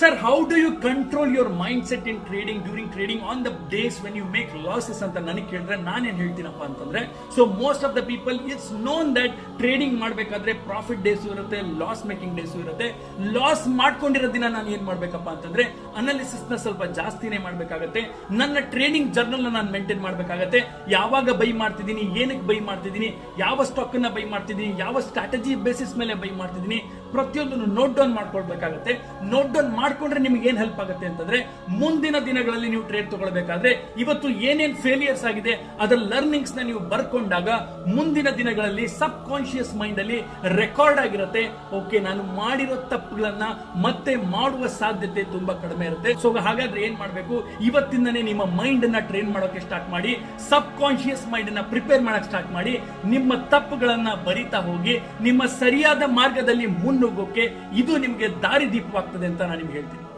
Sir how do you control your mindset in trading during trading on the days when you make losses ಅಂತ ನನಗೆ ಕೇಳಿದ್ರೆ ನಾನೇನು ಹೇಳ್ತೀನಪ್ಪ ಅಂತಂದ್ರೆ so most of the people it's known that trading ಮಾಡಬೇಕಾದ್ರೆ profit days ಇರುತ್ತೆ loss making days ಇರುತ್ತೆ. Loss ಮಾಡ್ಕೊಂಡಿರೋ ದಿನ ನಾನು ಏನ್ ಮಾಡ್ಬೇಕಪ್ಪ ಅಂತಂದ್ರೆ ಅನಾಲಿಸಿಸ್ನ ಸ್ವಲ್ಪ ಜಾಸ್ತಿನೇ ಮಾಡ್ಬೇಕಾಗತ್ತೆ. ನನ್ನ ಟ್ರೇಡಿಂಗ್ ಜರ್ನಲ್ ನಾನು ಮೇಂಟೈನ್ ಮಾಡ್ಬೇಕಾಗತ್ತೆ. ಯಾವಾಗ ಬೈ ಮಾಡ್ತಿದ್ದೀನಿ, ಏನಕ್ಕೆ ಬೈ ಮಾಡ್ತಿದ್ದೀನಿ, ಯಾವ ಸ್ಟಾಕ್ನ ಬೈ ಮಾಡ್ತಿದ್ದೀನಿ, ಯಾವ ಸ್ಟ್ರಾಟಜಿ ಬೇಸಿಸ್ ಮೇಲೆ ಬೈ ಮಾಡ್ತಿದ್ದೀನಿ, ಪ್ರತಿಯೊಂದನ್ನು ನೋಟ್ ಡೌನ್ ಮಾಡ್ಕೊಳ್ಬೇಕಾಗತ್ತೆ. ನೋಟ್ ಡೌನ್ ಮಾಡ್ಕೊಂಡ್ರೆ ನಿಮ್ಗೆ ಏನ್ ಹೆಲ್ಪ್ ಆಗುತ್ತೆ ಅಂತಂದ್ರೆ ಮುಂದಿನ ದಿನಗಳಲ್ಲಿ ನೀವು ಟ್ರೇಡ್ ತಗೊಳ್ಬೇಕಾದ್ರೆ ಇವತ್ತು ಏನೇನ್ ಫೇಲಿಯರ್ಸ್ ಆಗಿದೆ, ಅದರ ಲರ್ನಿಂಗ್ಸ್ನ ನೀವು ಬರ್ಕೊಂಡಾಗ ಮುಂದಿನ ದಿನಗಳಲ್ಲಿ ಸಬ್ ಕಾನ್ಶಿಯಸ್ ಮೈಂಡ್ ಅಲ್ಲಿ ರೆಕಾರ್ಡ್ ಆಗಿರುತ್ತೆ. ಓಕೆ ನಾನು ಮಾಡಿರೋ ತಪ್ಪುಗಳನ್ನ ಮತ್ತೆ ಮಾಡುವ ಸಾಧ್ಯತೆ ತುಂಬಾ ಕಡಿಮೆ ಇರುತ್ತೆ. ಸೊ ಹಾಗಾದ್ರೆ ಏನ್ ಮಾಡ್ಬೇಕು? ಇವತ್ತಿಂದನೇ ನಿಮ್ಮ ಮೈಂಡ್ ಅನ್ನ ಟ್ರೈನ್ ಮಾಡೋಕೆ ಸ್ಟಾರ್ಟ್ ಮಾಡಿ ಸಬ್ ಕಾನ್ಶಿಯಸ್ ಮೈಂಡ್ ಅನ್ನ ಪ್ರಿಪೇರ್ ಮಾಡಕ್ ಸ್ಟಾರ್ಟ್ ಮಾಡಿ, ನಿಮ್ಮ ತಪ್ಪುಗಳನ್ನ ಬರಿತಾ ಹೋಗಿ, ನಿಮ್ಮ ಸರಿಯಾದ ಮಾರ್ಗದಲ್ಲಿ ಮುನ್ನುಗ್ಗೋಕೆ ಇದು ನಿಮಗೆ ದಾರಿ ದೀಪವಾಗ್ತದೆ ಅಂತ ನಾನು ನಿಮ್ಗೆ gente.